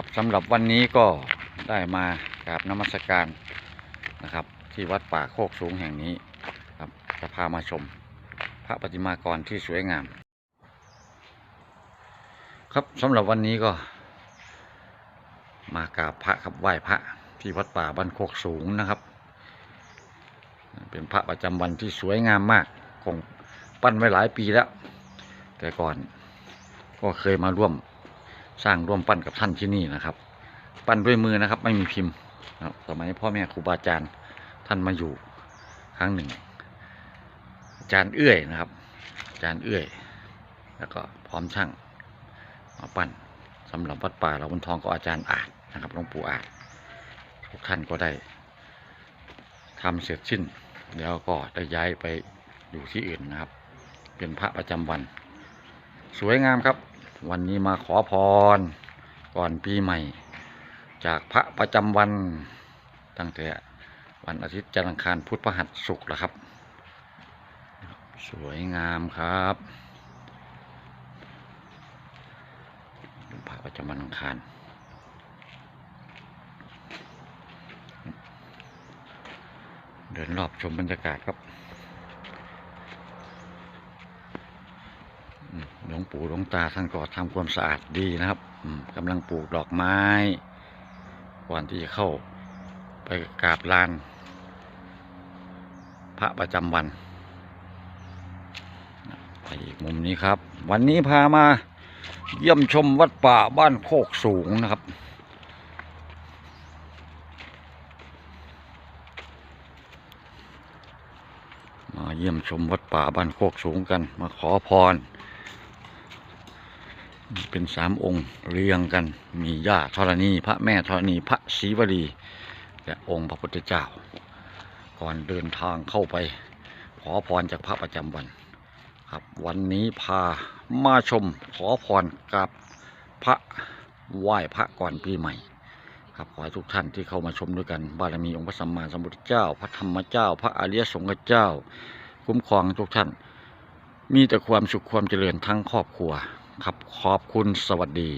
ครับสำหรับวันนี้ก็ได้มากราบนมัสการนะครับ ที่วัดป่าโคกสูงแห่งนี้ครับจะพามาชม พระประติมากรที่สวยงาม ครับสำหรับวันนี้ก็ มากราบพระครับไหว้พระที่วัดป่าบ้านโคกสูงนะครับ เป็นพระประจำวันที่สวยงามมากคงปั้นไว้หลายปีแล้ว แต่ก่อนก็เคยมาร่วม สร้างร่วมปั้นกับท่านที่นี่นะครับ ปั้นด้วยมือนะครับ ไม่มีพิมพ์ครับสมัยพ่อแม่ครูบาอาจารย์ท่านมาอยู่ครั้งหนึ่งอาจารย์เอื้อยนะครับอาจารย์เอื้อย แล้วก็พร้อมช่างมาปั้นสำหรับวัดป่าเราบนทองก็อาจารย์อาจนะครับหลวงปู่อาจทุกท่านก็ได้ทำเสร็จสิ้น แล้วก็ได้ย้ายไปอยู่ที่อื่นนะครับ เป็นพระประจำวัน สวยงามครับ วันนี้มาขอพร ก่อนปีใหม่ จากพระประจำวัน ตั้งแต่วันอาทิตย์จันทร์อังคารพุธพฤหัสศุกร์แล้วครับ สวยงามครับพระประจำวันอังคารเดินรอบชมบรรยากาศครับอืม หลวงปู่หลวงตาท่านก็ทำความสะอาดดีนะครับอืมกำลังปลูกดอกไม้ก่อนที่จะเข้าไปกราบลาน พระประจำวันไปอีกมุมนี้ครับ วันนี้พามาเยี่ยมชมวัดป่าบ้านโคกสูงนะครับ มาเยี่ยมชมวัดป่าบ้านโคกสูงกัน มาขอพร เป็นสามองค์เรียงกันมีย่าธรณี พระแม่ธรณีพระศรีวลีและองค์พระพุทธเจ้า ก่อนเดินทางเข้าไป ขอพรจากพระประจำวัน ครับวันนี้พามาชมขอพรกับพระไหว้พระก่อนปีใหม่ ครับขอให้ทุกท่านที่เข้ามาชมด้วยกัน บารมีองค์พระสัมมาสัมพุทธเจ้า พระธรรมเจ้า พระอริยสงฆ์เจ้า คุ้มครองทุกท่าน มีแต่ความสุขความเจริญทั้งครอบครัว ครับขอบคุณสวัสดี